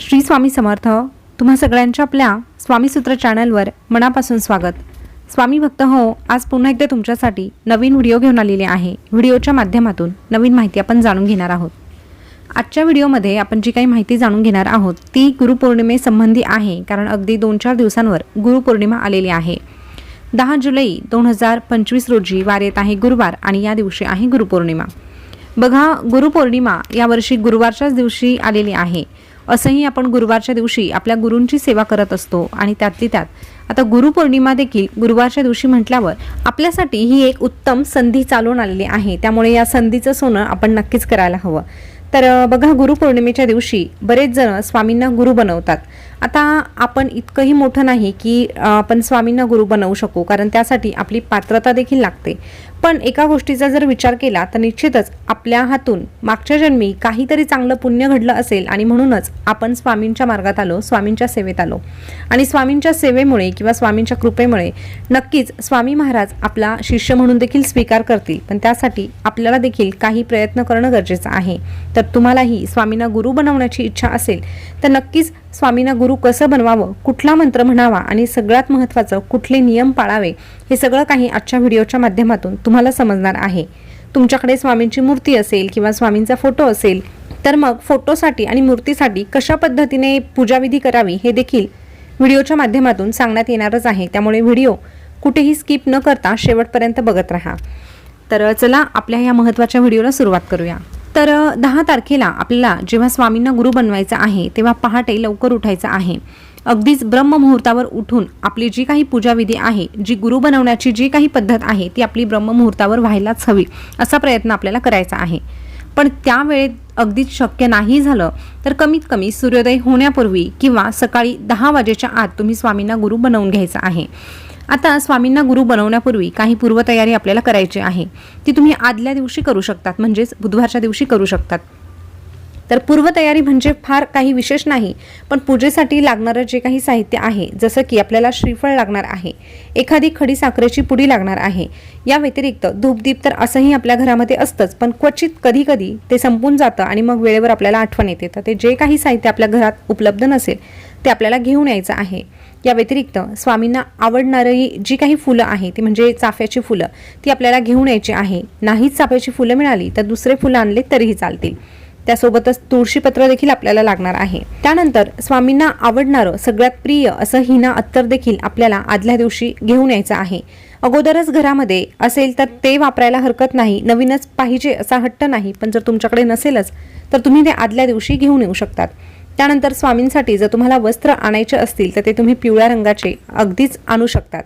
श्री स्वामी समर्थ तुम्हा सगळ्यांच्या आपल्या स्वामीसूत्र चॅनलवर मनापासून स्वागत. स्वामी भक्त हो आज पुन्हा एकदा तुमच्यासाठी नवीन व्हिडिओ घेऊन आलेले आहे. व्हिडिओच्या माध्यमातून नवीन माहिती आपण जाणून घेणार आहोत. आजच्या व्हिडिओमध्ये आपण जी काही माहिती जाणून घेणार आहोत ती गुरुपौर्णिमेसंबंधी आहे कारण अगदी दोन चार दिवसांवर गुरुपौर्णिमा आलेली आहे. दहा जुलै दोन हजार पंचवीस रोजी वार येत आहे गुरुवार आणि या दिवशी आहे गुरुपौर्णिमा. बघा गुरुपौर्णिमा यावर्षी गुरुवारच्याच दिवशी आलेली आहे. असंही आपण गुरुवारच्या दिवशी आपल्या गुरूंची सेवा करत असतो आणि त्यातली त्यात. आता गुरुपौर्णिमा देखील गुरुवारच्या दिवशी म्हटल्यावर आपल्यासाठी ही एक उत्तम संधी चालून आलेली आहे. त्यामुळे या संधीचं सोनं आपण नक्कीच करायला हवं. तर बघा गुरुपौर्णिमेच्या दिवशी बरेच जण स्वामींना गुरु बनवतात. आता आपण इतकंही मोठं नाही की आपण स्वामींना गुरु बनवू शकू कारण त्यासाठी आपली पात्रता देखील लागते. पण एका गोष्टीचा जर विचार केला तर निश्चितच आपल्या हातून मागच्या जन्मी काहीतरी चांगलं पुण्य घडलं असेल आणि म्हणूनच आपण स्वामींच्या मार्गात आलो स्वामींच्या सेवेत आलो. आणि स्वामींच्या सेवेमुळे किंवा स्वामींच्या कृपेमुळे नक्कीच स्वामी महाराज आपला शिष्य म्हणून देखील स्वीकार करतील. पण त्यासाठी आपल्याला देखील काही प्रयत्न करणं गरजेचं आहे. तर तुम्हालाही स्वामींना गुरु बनवण्याची इच्छा असेल तर नक्कीच स्वामींना गुरु कसं बनवावं कुठला मंत्र म्हणावा आणि सगळ्यात महत्त्वाचं कुठले नियम पाळावे हे सगळं काही आजच्या व्हिडिओच्या माध्यमातून तुम्हाला समजणार आहे. तुमच्याकडे स्वामींची मूर्ती असेल किंवा स्वामींचा फोटो असेल तर मग फोटोसाठी आणि मूर्तीसाठी कशा पद्धतीने पूजाविधी करावी हे देखील व्हिडिओच्या माध्यमातून सांगण्यात येणारच आहे. त्यामुळे व्हिडिओ कुठेही स्किप न करता शेवटपर्यंत बघत राहा. तर चला आपल्या या महत्त्वाच्या व्हिडिओला सुरुवात करूया. तर दहा तारखेला आपल्याला जेव्हा स्वामींना गुरु बनवायचं आहे तेव्हा पहाटे लवकर उठायचं आहे. अगदीच ब्रह्ममुहूर्तावर उठून आपली जी काही पूजाविधी आहे जी गुरु बनवण्याची जी काही पद्धत आहे ती आपली ब्रह्ममुहूर्तावर व्हायलाच हवी असा प्रयत्न आपल्याला करायचा आहे. पण त्यावेळेत अगदीच शक्य नाही झालं तर कमीत कमी सूर्योदय होण्यापूर्वी किंवा सकाळी दहा वाजेच्या आत तुम्ही स्वामींना गुरु बनवून घ्यायचं आहे. आता स्वामींना गुरु बनवण्यापूर्वी काही पूर्वतयारी आपल्याला करायची आहे. ती तुम्ही आदल्या दिवशी करू शकतात म्हणजेच बुधवारच्या दिवशी करू शकतात. तर पूर्वतयारी म्हणजे फार काही विशेष नाही पण पूजेसाठी लागणारं जे काही साहित्य आहे जसं की आपल्याला श्रीफळ लागणार आहे एखादी खडी साखरेची पुडी लागणार आहे या व्यतिरिक्त धूपदीप तर असंही आपल्या घरामध्ये असतंच पण क्वचित कधी कधी ते संपून जातं आणि मग वेळेवर आपल्याला आठवण येते. तर ते जे काही साहित्य आपल्या घरात उपलब्ध नसेल ते आपल्याला घेऊन यायचं आहे. या व्यतिरिक्त स्वामींना आवडणारी जी काही फुलं आहे ती म्हणजे चाफ्याची फुलं ती आपल्याला घेऊन यायची आहे. नाहीच चाफ्याची फुलं मिळाली तर दुसरे फुलं आणले तरीही चालतील. त्यासोबतच तुळशीपत्र देखील आपल्याला लागणार आहे. त्यानंतर स्वामींना आवडणारं सगळ्यात प्रिय असं हिना अत्तर देखील आपल्याला आदल्या दिवशी घेऊन यायचं आहे. अगोदरच घरामध्ये असेल तर ते वापरायला हरकत नाही. नवीनच पाहिजे असा हट्ट नाही. पण जर तुमच्याकडे नसेलच तर तुम्ही ते आदल्या दिवशी घेऊन येऊ शकतात. त्यानंतर स्वामींसाठी जर तुम्हाला वस्त्र आणायचे असतील तर ते तुम्ही पिवळ्या रंगाचे अगदीच आणू शकतात.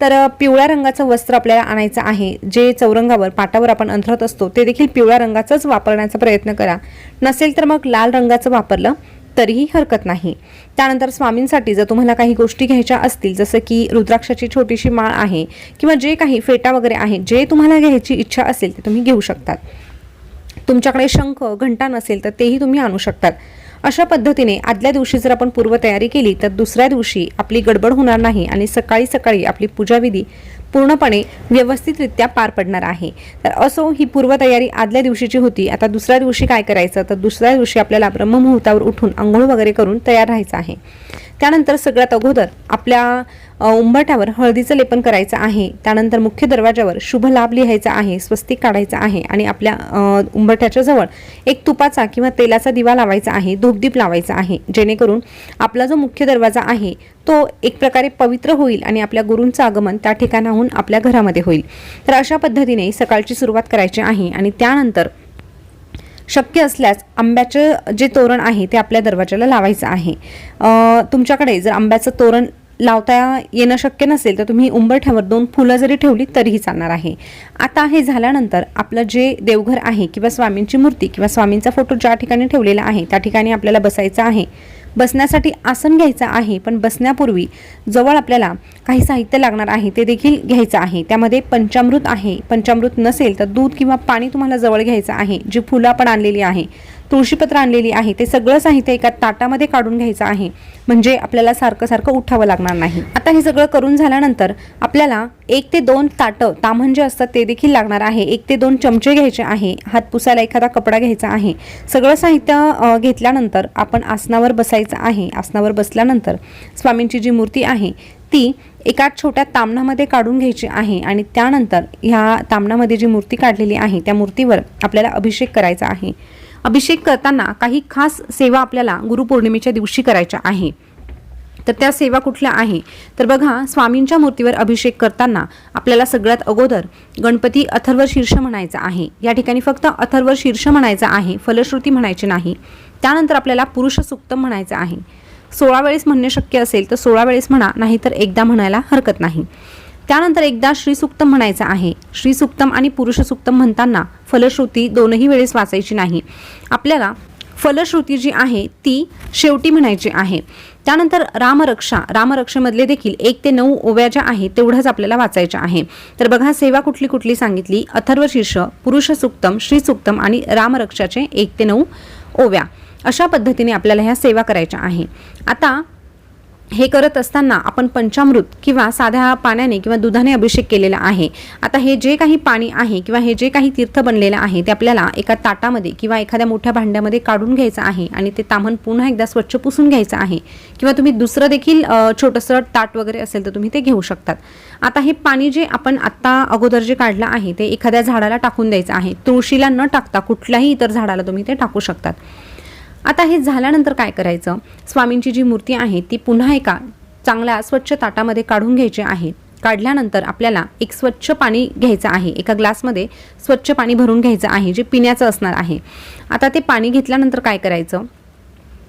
तर पिवळ्या रंगाचं वस्त्र आपल्याला आणायचं आहे. जे चौरंगावर पाटावर आपण अंथरत असतो ते देखील पिवळ्या रंगाचंच वापरण्याचा प्रयत्न करा. नसेल तर मग लाल रंगाचं वापरलं तरीही हरकत नाही. त्यानंतर स्वामींसाठी जर तुम्हाला काही गोष्टी घ्यायच्या असतील जसं की रुद्राक्षाची छोटीशी माळ आहे किंवा जे काही फेटा वगैरे आहे जे तुम्हाला घ्यायची इच्छा असेल ते तुम्ही घेऊ शकतात. तुमच्याकडे शंख घंटा नसेल तर तेही तुम्ही आणू शकतात. अशा पद्धतीने आदल्या दिवशी जर आपण पूर्वतयारी केली तर दुसऱ्या दिवशी आपली गडबड होणार नाही आणि सकाळी सकाळी आपली पूजाविधी पूर्णपणे व्यवस्थितरित्या पार पडणार आहे. तर असो ही पूर्वतयारी आदल्या दिवशीची होती. आता दुसऱ्या दिवशी काय करायचं? तर दुसऱ्या दिवशी आपल्याला ब्रह्ममुहूर्तावर उठून आंघोळ वगैरे करून तयार राहायचं आहे. त्यानंतर सगळ्यात अगोदर आपल्या उंबरठ्यावर हळदीचं लेपन करायचं आहे. त्यानंतर मुख्य दरवाजावर शुभ लाभ लिहायचा आहे स्वस्तिक काढायचा आहे आणि आपल्या उंबरठ्याच्या जवळ एक तुपाचा किंवा तेलाचा दिवा लावायचा आहे धूपदीप लावायचा आहे. जेणेकरून आपला जो मुख्य दरवाजा आहे तो एक प्रकारे पवित्र होईल आणि आपल्या गुरूंचं आगमन त्या ठिकाणाहून आपल्या घरामध्ये होईल. तर अशा पद्धतीने सकाळची सुरुवात करायची आहे आणि त्यानंतर शक्य असल्यास आंब्याचं जे तोरण आहे ते आपल्या दरवाजाला लावायचं आहे. तुमच्याकडे जर आंब्याचं तोरण लावता येणं शक्य नसेल तर तुम्ही उंबरठ्यावर दोन फुलं जरी ठेवली तरीही चालणार आहे. आता हे झाल्यानंतर आपलं जे देवघर आहे किंवा स्वामींची मूर्ती किंवा स्वामींचा फोटो ज्या ठिकाणी ठेवलेला आहे त्या ठिकाणी आपल्याला बसायचं आहे. बसण्यासाठी आसन घ्यायचं आहे पण बसण्यापूर्वी जवळ आपल्याला काही साहित्य लागणार आहे ते देखील घ्यायचं आहे. त्यामध्ये पंचामृत आहे. पंचामृत नसेल तर दूध किंवा पाणी तुम्हाला जवळ घ्यायचं आहे जी फुलं आपण आणलेली आहे. तुळशीपत्र आणलेली आहे. ते सगळं साहित्य एका ताटामध्ये काढून घ्यायचं आहे. म्हणजे आपल्याला सारखं सारखं उठावं लागणार नाही. आता हे सगळं करून झाल्यानंतर आपल्याला एक ते दोन ताटं तामण जे असतात ते देखील लागणार आहे. एक ते दोन चमचे घ्यायचे आहे. हात पुसायला एखादा कपडा घ्यायचा आहे. सगळं साहित्य घेतल्यानंतर आपण आसनावर बसायचं आहे. आसनावर बसल्यानंतर स्वामींची जी मूर्ती आहे ती एका छोट्या तामणामध्ये काढून घ्यायची आहे आणि त्यानंतर ह्या तामणामध्ये जी मूर्ती काढलेली आहे त्या मूर्तीवर आपल्याला अभिषेक करायचा आहे. अभिषेक करताना काही खास सेवा आपल्याला गुरुपौर्णिमेच्या दिवशी करायच्या आहे. तर त्या सेवा कुठल्या आहे? तर बघा स्वामींच्या मूर्तीवर अभिषेक करताना आपल्याला सगळ्यात अगोदर गणपती अथर्व शीर्ष म्हणायचा आहे. या ठिकाणी फक्त अथर्व शीर्ष म्हणायचं आहे फलश्रुती म्हणायची नाही. त्यानंतर आपल्याला पुरुष सुक्तम म्हणायचं आहे. सोळा वेळेस म्हणणे शक्य असेल तर सोळा वेळेस म्हणा नाहीतर एकदा म्हणायला हरकत नाही. त्यानंतर एकदा श्रीसुक्तम म्हणायचं आहे. श्रीसुक्तम आणि पुरुषसुक्तम म्हणताना फलश्रुती दोनही वेळेस वाचायची नाही. आपल्याला फलश्रुती जी आहे ती शेवटी म्हणायची आहे. त्यानंतर रामरक्षा रामरक्षेमधले देखील एक ते नऊ ओव्या ज्या आहेत तेवढंच आपल्याला वाचायच्या आहे. तर बघा सेवा कुठली कुठली सांगितली? अथर्व शीर्ष पुरुष सुक्तम श्रीसुक्तम आणि रामरक्षाचे एक ते नऊ ओव्या. अशा पद्धतीने आपल्याला ह्या सेवा करायच्या आहे. आता हे करत असताना आपण पंचामृत किंवा साध्या पाण्याने किंवा दुधाने अभिषेक केलेला आहे. आता हे जे काही पाणी आहे किंवा हे जे काही तीर्थ बनलेलं आहे ते आपल्याला एका ताटामध्ये किंवा एखाद्या मोठ्या भांड्यामध्ये काढून घ्यायचं आहे आणि ते तामण पुन्हा एकदा स्वच्छ पुसून घ्यायचं आहे. किंवा तुम्ही दुसरं देखील छोटंसं ताट वगैरे असेल तर तुम्ही ते घेऊ शकतात. आता हे पाणी जे आपण आत्ता अगोदर जे काढलं आहे ते एखाद्या झाडाला टाकून द्यायचं आहे. तुळशीला न टाकता कुठल्याही इतर झाडाला तुम्ही ते टाकू शकतात. आता हे झाल्यानंतर काय करायचं? स्वामींची जी मूर्ती आहे ती पुन्हा एका चांगल्या स्वच्छ ताटामध्ये काढून घ्यायची आहे. काढल्यानंतर आपल्याला एक स्वच्छ पाणी घ्यायचं आहे. एका ग्लासमध्ये स्वच्छ पाणी भरून घ्यायचं आहे जे पिण्याचं असणार आहे. आता ते पाणी घेतल्यानंतर काय करायचं?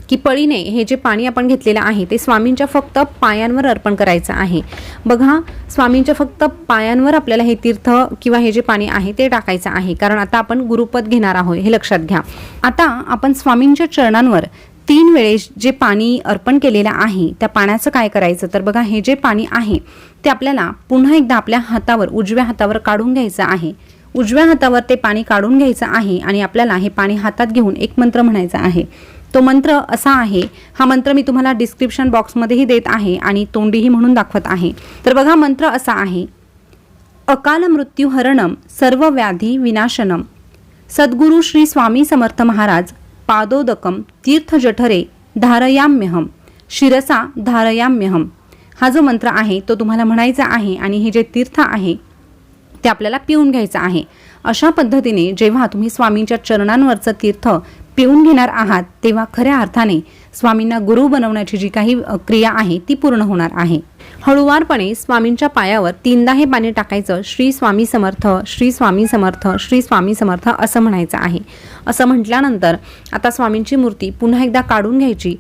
की पळीने हे जे पाणी आपण घेतलेलं आहे ते स्वामींच्या फक्त पायांवर अर्पण करायचं आहे. बघा स्वामींच्या फक्त पायांवर आपल्याला हे तीर्थ किंवा हे जे पाणी आहे ते टाकायचं आहे. कारण आता आपण गुरुपद घेणार आहोत हे लक्षात घ्या. आता आपण स्वामींच्या चरणांवर तीन वेळेस जे पाणी अर्पण केलेलं आहे त्या पाण्याचं काय करायचं? तर बघा हे जे पाणी आहे ते आपल्याला पुन्हा एकदा आपल्या हातावर उजव्या हातावर काढून घ्यायचं आहे. उजव्या हातावर ते पाणी काढून घ्यायचं आहे आणि आपल्याला हे पाणी हातात घेऊन एक मंत्र म्हणायचा आहे. तो मंत्र असा आहे हा मंत्र मी तुम्हाला डिस्क्रिप्शन बॉक्समध्येही देत आहे आणि तोंडीही म्हणून दाखवत आहे. तर बघा मंत्र असा आहे. अकाल मृत्यू हरणम सर्व व्याधी विनाशनम सद्गुरु श्री स्वामी समर्थ महाराज पादोदकम तीर्थ जठरे धारयाम्यहम शिरसा धारयाम्यहम हा जो मंत्र आहे तो तुम्हाला म्हणायचा आहे आणि हे जे तीर्थ आहे ते आपल्याला पिऊन घ्यायचं आहे. अशा पद्धतीने जेव्हा तुम्ही स्वामींच्या चरणांवरचं तीर्थ पिऊन घेणार आहात तेव्हा खऱ्या अर्थाने स्वामींना गुरु बनवण्याची जी काही क्रिया आहे ती पूर्ण होणार आहे. हळुवारपणे स्वामींच्या पायावर तीनदा हे पाणी टाकायचं श्री स्वामी समर्थ श्री स्वामी समर्थ श्री स्वामी समर्थ असं म्हणायचं आहे. असं म्हटल्यानंतर आता स्वामींची मूर्ती पुन्हा एकदा काढून घ्यायची.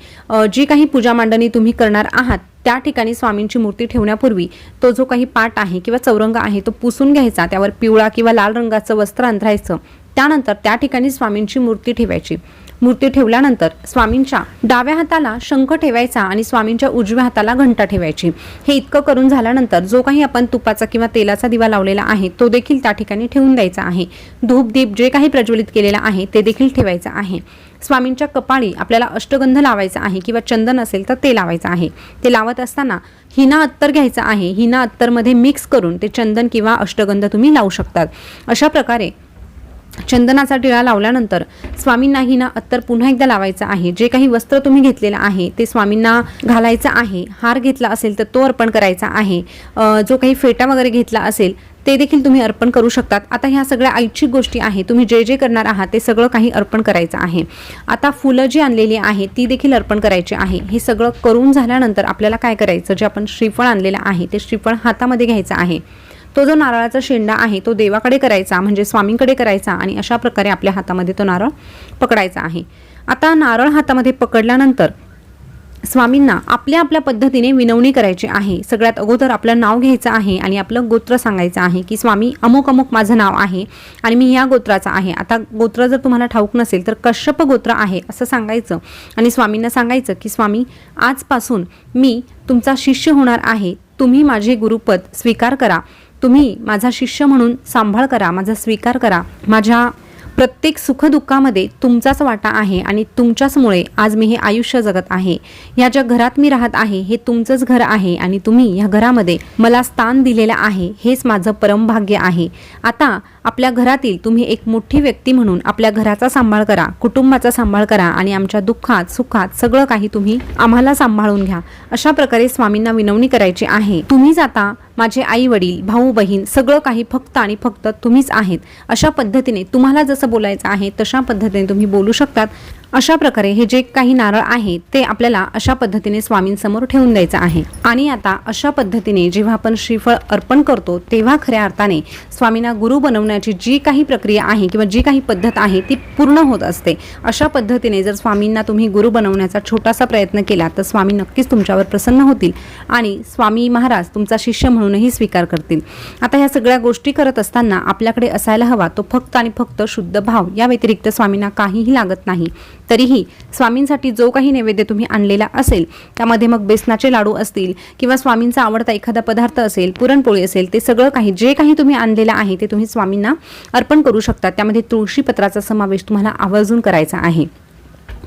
जी काही पूजा मांडणी तुम्ही करणार आहात त्या ठिकाणी स्वामींची मूर्ती ठेवण्यापूर्वी तो जो काही पाट आहे किंवा चौरंग आहे तो पुसून घ्यायचा त्यावर पिवळा किंवा लाल रंगाचं वस्त्र अंथरायचं. त्यानंतर त्या ठिकाणी स्वामींची मूर्ती ठेवायची. मूर्ती ठेवल्यानंतर स्वामींच्या डाव्या हाताला शंख ठेवायचा आणि स्वामींच्या उजव्या हाताला घंटा ठेवायची. हे इतकं करून झाल्यानंतर जो काही आपण तुपाचा किंवा तेलाचा दिवा लावलेला आहे तो देखील त्या ठिकाणी ठेवून द्यायचा आहे. धूप दीप जे काही प्रज्वलित केलेलं आहे ते देखील ठेवायचं आहे. स्वामींच्या कपाळी आपल्याला अष्टगंध लावायचा आहे किंवा चंदन असेल तर ते लावायचं आहे. ते लावत असताना हिना अत्तर घ्यायचं आहे. हिना अत्तरमध्ये मिक्स करून ते चंदन किंवा अष्टगंध तुम्ही लावू शकतात. अशा प्रकारे चंदनाचा टिळा लावल्यानंतर स्वामींना हिना अत्तर पुन्हा एकदा लावायचं आहे. जे काही वस्त्र तुम्ही घेतलेलं आहे ते स्वामींना घालायचं आहे. हार घेतला असेल तर तो अर्पण करायचा आहे. जो काही फेटा वगैरे घेतला असेल ते देखील तुम्ही अर्पण करू शकतात. आता ह्या सगळ्या ऐच्छिक गोष्टी आहे तुम्ही जे जे करणार आहात ते सगळं काही अर्पण करायचं आहे. आता फुलं जी आणलेली आहे ती देखील अर्पण करायची आहे. हे सगळं करून झाल्यानंतर आपल्याला काय करायचं? जे आपण श्रीफळ आणलेलं आहे ते श्रीफळ हातामध्ये घ्यायचं आहे. तो जो नारळाचा शेंडा आहे तो देवाकडे करायचा म्हणजे स्वामींकडे करायचा आणि अशा प्रकारे आपल्या हातामध्ये तो नारळ पकडायचा आहे. आता नारळ हातामध्ये पकडल्यानंतर स्वामींना आपल्या आपल्या पद्धतीने विनवणी करायची आहे. सगळ्यात अगोदर आपलं नाव घ्यायचं आहे आणि आपलं गोत्र सांगायचं आहे की स्वामी अमुक अमुक माझं नाव आहे आणि मी या गोत्राचा आहे. आता गोत्र जर तुम्हाला ठाऊक नसेल तर कश्यप गोत्र आहे असं सांगायचं. आणि स्वामींना सांगायचं की स्वामी आजपासून मी तुमचा शिष्य होणार आहे. तुम्ही माझे गुरुपद स्वीकार करा. तुम्ही माझा शिष्य म्हणून सांभाळ करा माझा स्वीकार करा. माझ्या प्रत्येक सुखदुःखामध्ये तुमचाच वाटा आहे आणि तुमच्याचमुळे आज मी हे आयुष्य जगत आहे. या ज्या घरात मी राहत आहे हे तुमचंच घर आहे आणि तुम्ही या घरामध्ये मला स्थान दिलेलं आहे हेच माझं परमभाग्य आहे. आता आपल्या घरातील तुम्ही एक मोठी व्यक्ती म्हणून आपल्या घराचा सांभाळ करा कुटुंबाचा सांभाळ करा आणि आमच्या दुःखात सुखात सगळं काही तुम्ही आम्हाला सांभाळून घ्या. अशा प्रकारे स्वामींना विनवणी करायची आहे. तुम्हीच आता माझे आई वडील भाऊ बहीण सगळं काही फक्त आणि फक्त तुम्हीच आहेत. अशा पद्धतीने तुम्हाला जसं बोलायचं आहे तशा पद्धतीने तुम्ही बोलू शकतात. अशा प्रकारे हे जे काही नारळ आहे ते आपल्याला अशा पद्धतीने स्वामींसमोर ठेवून द्यायचं आहे. आणि आता अशा पद्धतीने जेव्हा आपण श्रीफळ अर्पण करतो तेव्हा खऱ्या अर्थाने स्वामींना गुरु बनवण्याची जी काही प्रक्रिया आहे किंवा जी काही पद्धत आहे ती पूर्ण होत असते. अशा पद्धतीने जर स्वामींना तुम्ही गुरु बनवण्याचा छोटासा प्रयत्न केला तर स्वामी नक्कीच तुमच्यावर प्रसन्न होतील आणि स्वामी महाराज तुमचा शिष्य म्हणूनही स्वीकार करतील. आता ह्या सगळ्या गोष्टी करत असताना आपल्याकडे असायला हवा तो फक्त आणि फक्त शुद्ध भाव या व्यतिरिक्त स्वामींना काहीही लागत नाही. तरीही स्वामींसाठी जो काही नैवेद्य तुम्ही आणलेला असेल त्यामध्ये मग बेसनाचे लाडू असतील किंवा स्वामींचा आवडता एखादा पदार्थ असेल पुरणपोळी असेल ते सगळं काही जे काही तुम्ही आणलेलं आहे ते तुम्ही स्वामींना अर्पण करू शकता. त्यामध्ये तुळशीपत्राचा समावेश तुम्हाला आवर्जून करायचा आहे.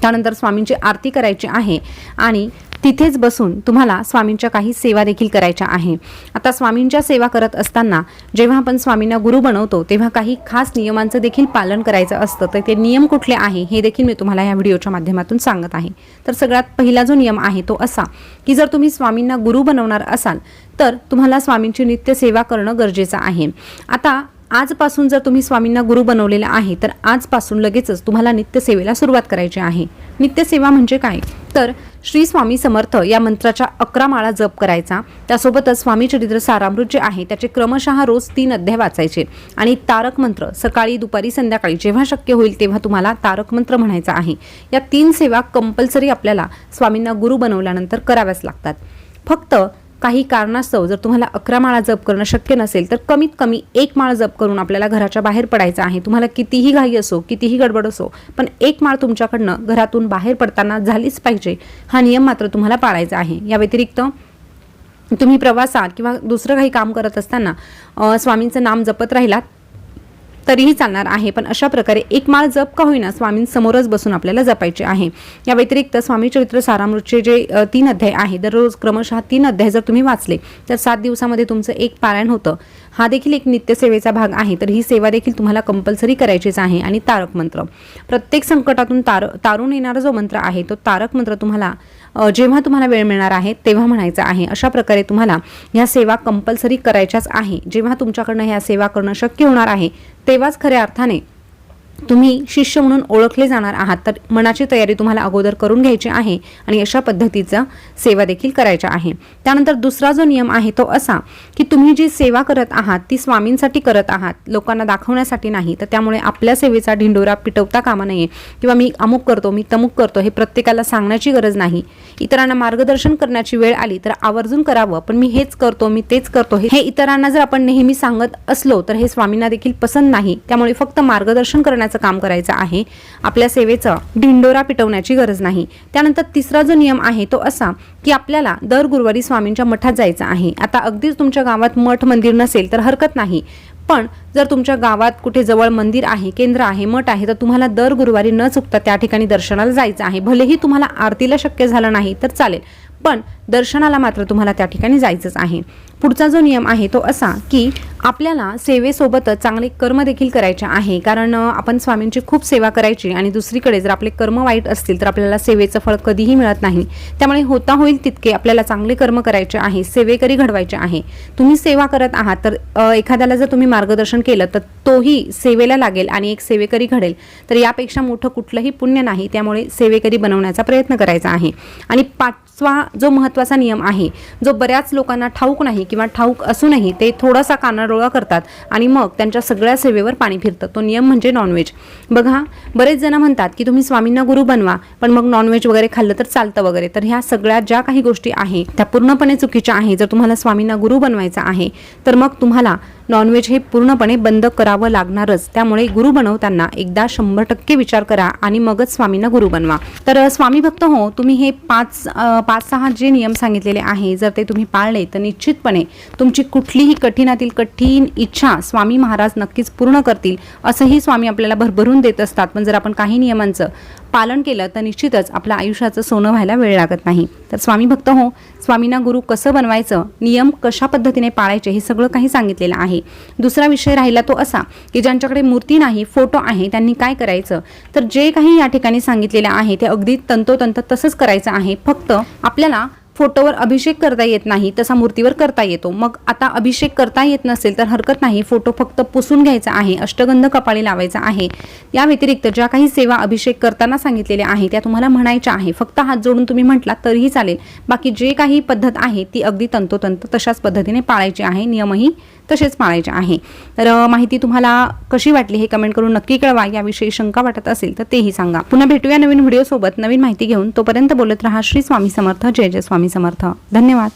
त्यानंतर स्वामींची आरती करायची आहे आणि तिथेच बसून तुम्हाला स्वामींच्या काही सेवा देखील करायच्या आहे. आता स्वामींच्या सेवा करत असताना जेव्हा आपण स्वामींना गुरु बनवतो तेव्हा काही खास नियमांचं देखील पालन करायचं असतं. तर ते नियम कुठले आहे हे देखील मी तुम्हाला या व्हिडिओच्या माध्यमातून सांगत आहे. तर सगळ्यात पहिला जो नियम आहे तो असा की जर तुम्ही स्वामींना गुरु बनवणार असाल तर तुम्हाला स्वामींची नित्य सेवा करणं गरजेचं आहे. आता आजपासून जर तुम्ही स्वामींना गुरु बनवलेला आहे तर आजपासून लगेचच तुम्हाला नित्यसेवेला सुरुवात करायची आहे. नित्यसेवा म्हणजे काय? तर श्री स्वामी समर्थ या मंत्राच्या अकरा माळा जप करायचा. त्यासोबतच स्वामी चरित्र सारामृत जे आहे त्याचे क्रमशः रोज तीन अध्याय वाचायचे. आणि तारक मंत्र सकाळी दुपारी संध्याकाळी जेव्हा शक्य होईल तेव्हा तुम्हाला तारक मंत्र म्हणायचा आहे. या तीन सेवा कंपल्सरी आपल्याला स्वामींना गुरु बनवल्यानंतर कराव्याच लागतात. फक्त काही कारणास्तव जर तुम्हाला अकरा माळा जप करणं शक्य नसेल तर कमीत कमी एक माळ जप करून आपल्याला घराच्या बाहेर पडायचं आहे. तुम्हाला कितीही घाई असो कितीही गडबड असो पण एक माळ तुमच्याकडनं घरातून बाहेर पडताना झालीच पाहिजे. हा नियम मात्र तुम्हाला पाळायचा आहे. या व्यतिरिक्त तुम्ही प्रवासात किंवा दुसरं काही काम करत असताना स्वामींचं नाम जपत राहिलात तरीही चालणार आहे. पण अशा प्रकारे एक माळ जप का होईना स्वामींसमोरच बसून आपल्याला जपायचे आहे. या व्यतिरिक्त स्वामी चरित्र सारामृतचे जे तीन अध्याय आहे दररोज क्रमशः तीन अध्याय जर तुम्ही वाचले तर सात दिवसामध्ये तुमचं एक पारायण होतं. हा देखील एक नित्यसेवेचा भाग आहे तर ही सेवा देखील तुम्हाला कंपल्सरी करायचीच आहे आणि तारक मंत्र. प्रत्येक संकटातून तार तारून येणारा जो मंत्र आहे तो तारक मंत्र तुम्हाला जेव्हा तुम्हाला वेळ मिळणार आहे तेव्हा म्हणायचं आहे. अशा प्रकारे तुम्हाला ह्या सेवा कंपल्सरी करायच्याच आहे. जेव्हा तुमच्याकडनं ह्या सेवा करणं शक्य होणार आहे तेव्हाच खऱ्या अर्थाने तुम्ही शिष्य म्हणून ओळखले जाणार आहात तर मनाची तयारी तुम्हाला अगोदर करून घ्यायची आहे आणि अशा पद्धतीचा सेवा देखील करायच्या आहे. त्यानंतर दुसरा जो नियम आहे तो असा की तुम्ही जी सेवा करत आहात ती स्वामींसाठी करत आहात लोकांना दाखवण्यासाठी नाही तर त्यामुळे आपल्या सेवेचा ढिंडोरा पिटवता कामा नये किंवा मी अमुक करतो मी तमुक करतो हे प्रत्येकाला सांगण्याची गरज नाही. इतरांना मार्गदर्शन करण्याची वेळ आली तर आवर्जून करावं पण मी हेच करतो मी तेच करतो हे हे इतरांना जर आपण नेहमी सांगत असलो तर हे स्वामींना देखील पसंत नाही. त्यामुळे फक्त मार्गदर्शन करण्याचा काम करायचं आहे. आपल्या सेवेचं ढिंडोरा पिटवण्याची गरज नाही. त्यानंतर तिसरा जो नियम आहे तो असा की आपल्याला दर गुरुवारी स्वामींच्या मठात जायचं आहे. आता अगदीच तुमच्या गावात मठ मंदिर नसेल तर हरकत नाही. पण जर तुमच्या गावात कुठे जवळ मंदिर आहे केंद्र आहे मठ आहे तर तुम्हाला दर गुरुवारी न चुकता त्या ठिकाणी दर्शनाला जायचं आहे. भलेही तुम्हाला आरतीला शक्य झालं नाही तर चालेल. पण दर्शनाला मात्र तुम्हाला त्या ठिकाणी जायचंच आहे. पुढचा जो नियम आहे तो असा की आपल्याला सेवेसोबतच चांगले कर्म देखील करायचे आहे. कारण आपण स्वामींची खूप सेवा करायची आणि दुसरीकडे जर आपले कर्म वाईट असतील तर आपल्याला सेवेचं फळ कधीही मिळत नाही. त्यामुळे होता होईल तितके आपल्याला चांगले कर्म करायचे आहे सेवेकरी घडवायचे आहे. तुम्ही सेवा करत आहात तर एखाद्याला जर तुम्ही मार्गदर्शन केलं तर तोही सेवेला लागेल आणि एक सेवेकरी घडेल. तर यापेक्षा मोठं कुठलंही पुण्य नाही त्यामुळे सेवेकरी बनवण्याचा प्रयत्न करायचा आहे. आणि पाचवा जो महत्त्वाचा नियम आहे. जो बऱ्याच लोकांना ठाऊक नाही किंवा ठाऊक असूनही ते थोडासा कानाडोळा करतात आणि मग त्यांच्या सगळ्या सेवेवर पाणी फिरतं. तो नियम म्हणजे नॉनव्हेज बघा बरेच जण म्हणतात की तुम्ही स्वामींना गुरु बनवा पण मग नॉनव्हेज वगैरे खाल्लं तर चालतं वगैरे. तर ह्या सगळ्या ज्या काही गोष्टी आहे त्या पूर्णपणे चुकीच्या आहे. जर तुम्हाला स्वामींना गुरु बनवायचा आहे तर मग तुम्हाला नॉनव्हेज हे पूर्णपणे बंद करावं लागणारच. त्यामुळे गुरु बनवताना एकदा शंभर टक्के विचार करा आणि मगच स्वामींना गुरु बनवा. तर स्वामी भक्त हो तुम्ही हे पाच पाच सहा जे नियम सांगितलेले आहे जर ते तुम्ही पाळले तर निश्चितपणे तुमची कुठलीही कठीणातील कठीण इच्छा स्वामी महाराज नक्कीच पूर्ण करतील असंही स्वामी आपल्याला भरभरून देत असतात. पण जर आपण काही नियमांचं पालन केलं तर निश्चितच आपल्या आयुष्याचं सोनं व्हायला वेळ लागत नाही. तर स्वामी भक्त हो स्वामींना गुरु कसं बनवायचं नियम कशा पद्धतीने पाळायचे हे सगळं काही सांगितलेलं आहे. दुसरा विषय राहिला तो असा की ज्यांच्याकडे मूर्ती नाही फोटो आहे त्यांनी काय करायचं? तर जे काही या ठिकाणी सांगितलेलं आहे ते अगदी तंतोतंत तसंच करायचं आहे. फक्त आपल्याला फोटोवर अभिषेक करता येत नाही तसा मूर्तीवर करता येतो. मग आता अभिषेक करता येत नसेल तर हरकत नाही फोटो फक्त पुसून घ्यायचा आहे अष्टगंध कपाळी लावायचा आहे. या व्यतिरिक्त ज्या काही सेवा अभिषेक करताना सांगितलेल्या आहे त्या तुम्हाला म्हणायच्या आहे. फक्त हात जोडून तुम्ही म्हटला तरीही चालेल. बाकी जे काही पद्धत आहे ती अगदी तंतोतंत तशाच पद्धतीने पाळायची आहे. नियमही तसेच पाळायचे आहे. तर माहिती तुम्हाला कशी वाटली हे कमेंट करून नक्की कळवा. याविषयी शंका वाटत असेल तर तेही सांगा. पुन्हा भेटूया नवीन व्हिडिओ सोबत. नवीन माहिती घेऊन तोपर्यंत बोलत रहा. श्री स्वामी समर्थ. जय जय स्वामी समर्थ. धन्यवाद.